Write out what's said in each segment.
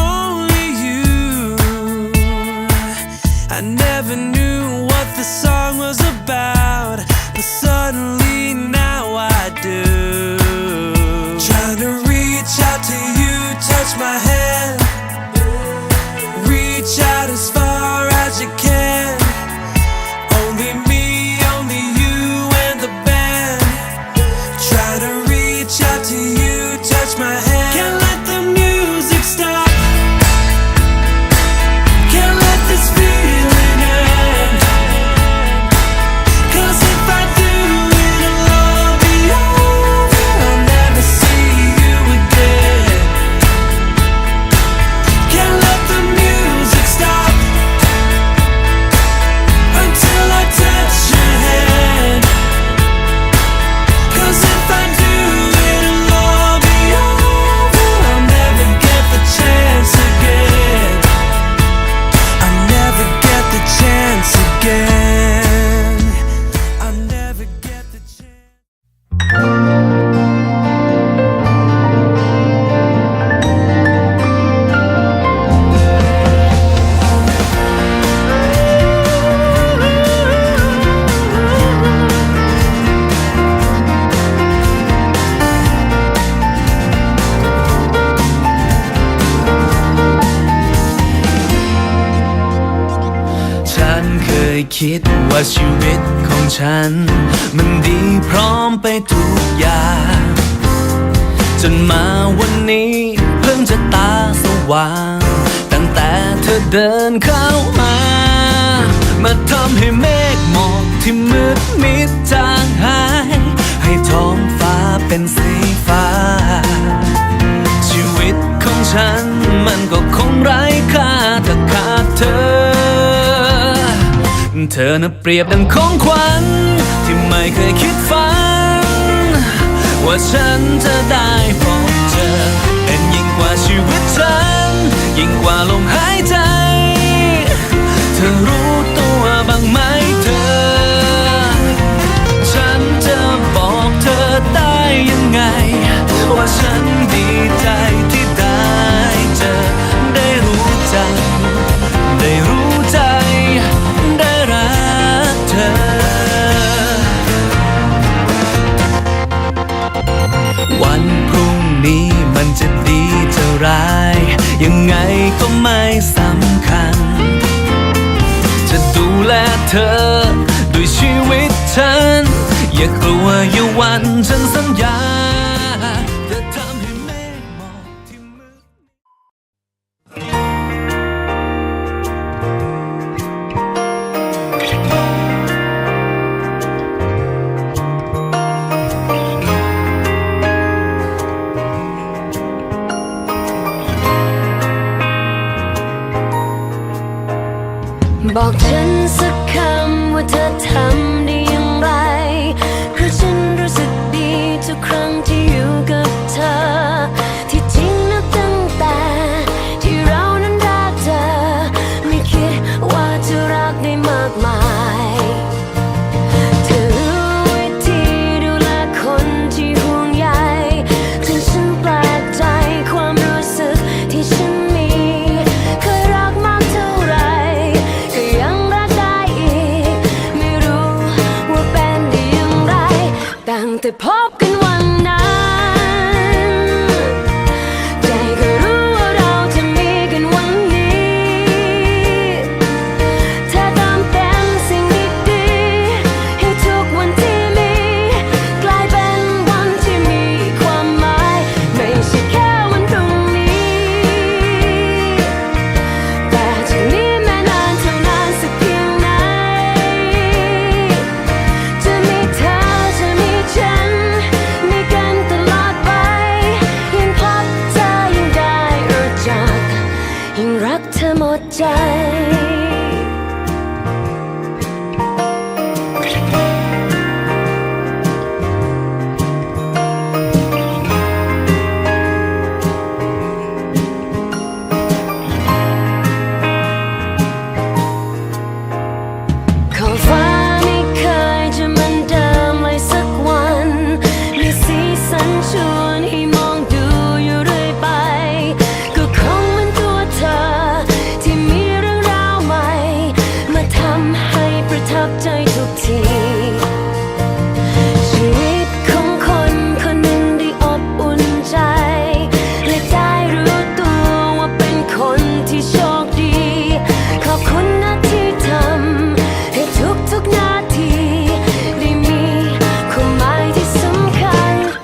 only you. I never knew what the song was about, but suddenly now I do. Trying to reach out to you, touch my hand. มันดีพร้อมไปทุกอย่าง จนมาวันนี้เพิ่งจะตาสว่าง ตั้งแต่เธอเดินเข้ามา มาทำให้เมฆหมอกที่มืดมิดจางหาย ให้ท้องฟ้าเป็นสีฟ้า ชีวิตของฉันมันก็คงไร้ค่าถ้าขาดเธอ เธอน่ะเปรียบดังของขวัญ ไม่เคยคิดฝัน ว่าฉันจะได้พบเจอเป็นยิ่งกว่าชีวิตฉัน ยิ่งกว่าลมหายใจ เธอรู้ตัวบ้างไหมเธอ ฉันจะบอกเธอได้ยังไง ว่าฉันดีใจ มันจะดีจะร้าย ยังไงก็ไม่สำคัญ จะดูแลเธอด้วยชีวิตฉัน อย่ากลัวอย่าวันฉันสัญญา บอกฉันสักคำว่าเธอทำ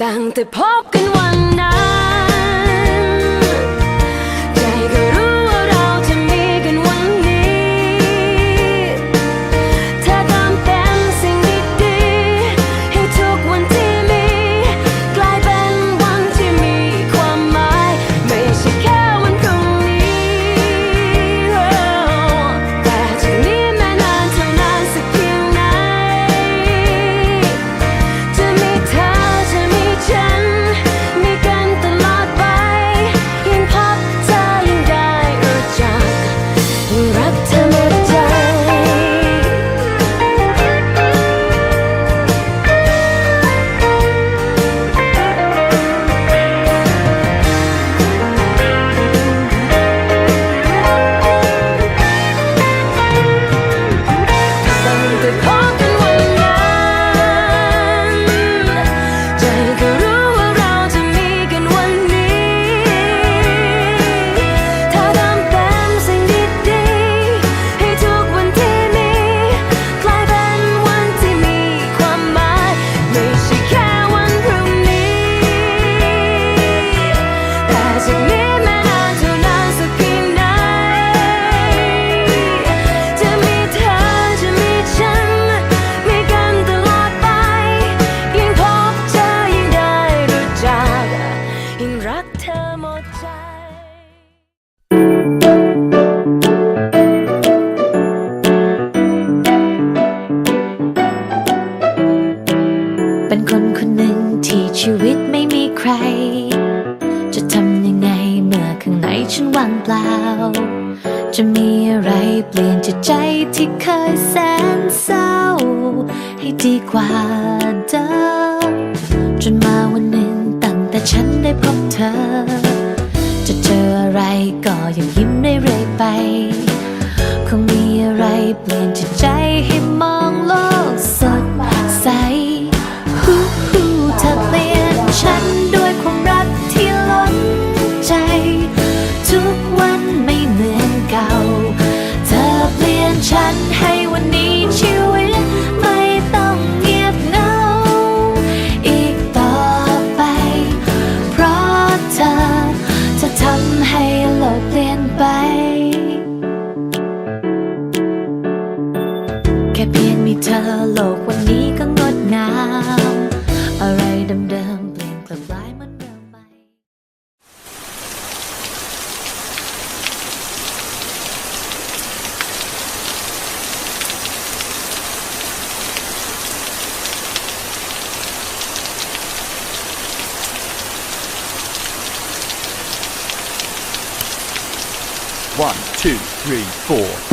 bang the popcorn to try วันนี้ก็งดงามอะไรเดิมๆเปลี่ยนกลับร้ายมันเดิมไป One two three four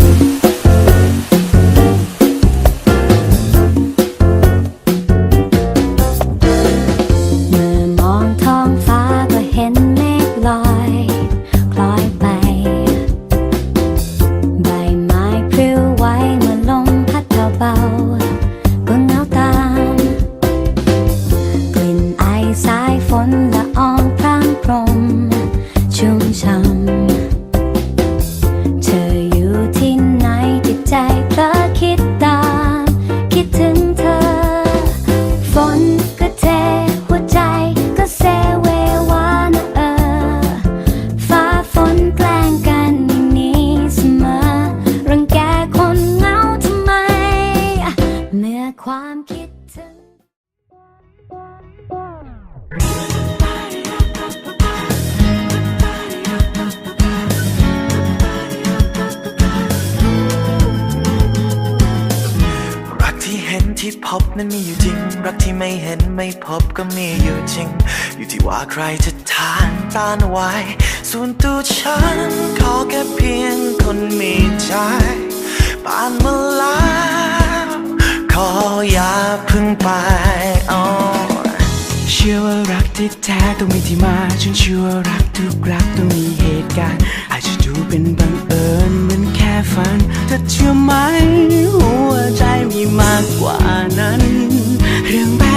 ว่าใครจะทานต้านไว้ ส่วนตัวฉันขอแค่เพียงคนมีใจปานมาแล้วขออย่าพึ่งไปเชื่อว่ารักที่แท้ต้องมีที่มาฉันเชื่อว่ารักทุกรักต้องมีเหตุการณ์ อาจจะดูเป็นบังเอิญเหมือนแค่ฝันแต่เชื่อไหมหัวใจมีมากกว่านั้น เรื่องแบบ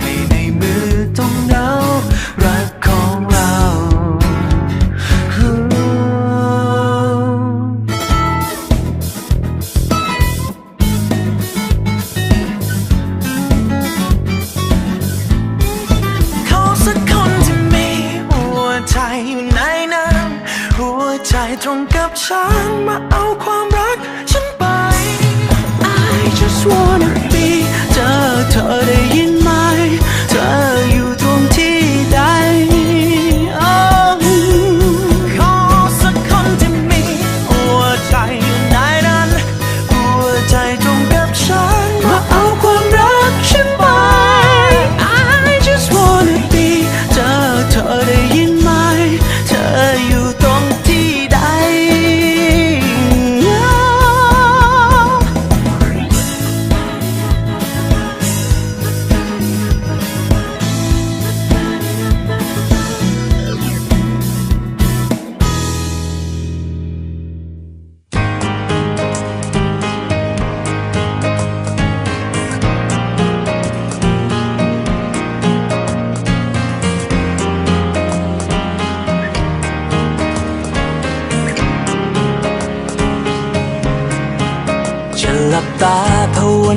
hey, hey.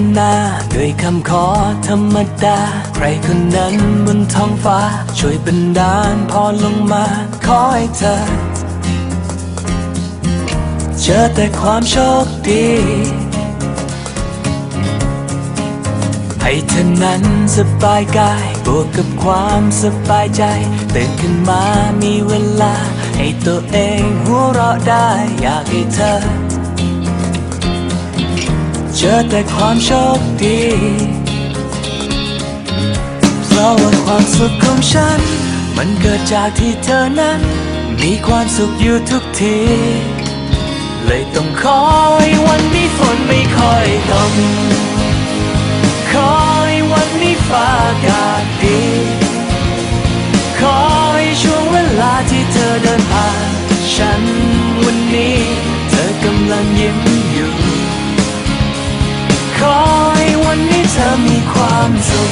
ภาวนาด้วยคำขอธรรมดา ใครคนนั้นบนท้องฟ้า ช่วยบันดาลพรลงมา ขอให้เธอ เจอแต่ความโชคดี ให้เธอนั้นสบายกาย บวกกับความสบายใจตื่นขึ้นมามีเวลา ให้ตัวเองหัวเราะได้ อยากให้เธอ เจอแต่ความโชคดี เพราะว่าความสุขของฉัน มันเกิดจากที่เธอนั้น มีความสุขอยู่ทุกที เลยต้องคอยวันนี้ฝนไม่ค่อยตกคอยวันนี้ฟ้าอากาศดี คอยช่วงเวลาที่เธอเดินผ่านฉันวันนี้ เธอกำลังยิ้ม ธอมีความสุข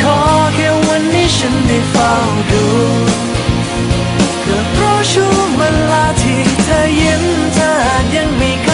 ขอแค่วันนี้ฉันได้เฝ้าดูเกิดเพราะช่วงเวลาที่เธอยิ้มเธออาจยังมีค่า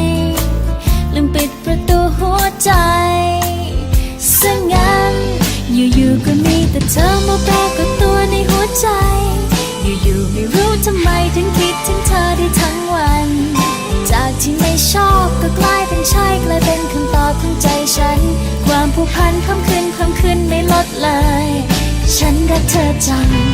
ผูกพันเพิ่มขึ้นเพิ่มขึ้นไม่ลดเลย ฉันรักเธอจัง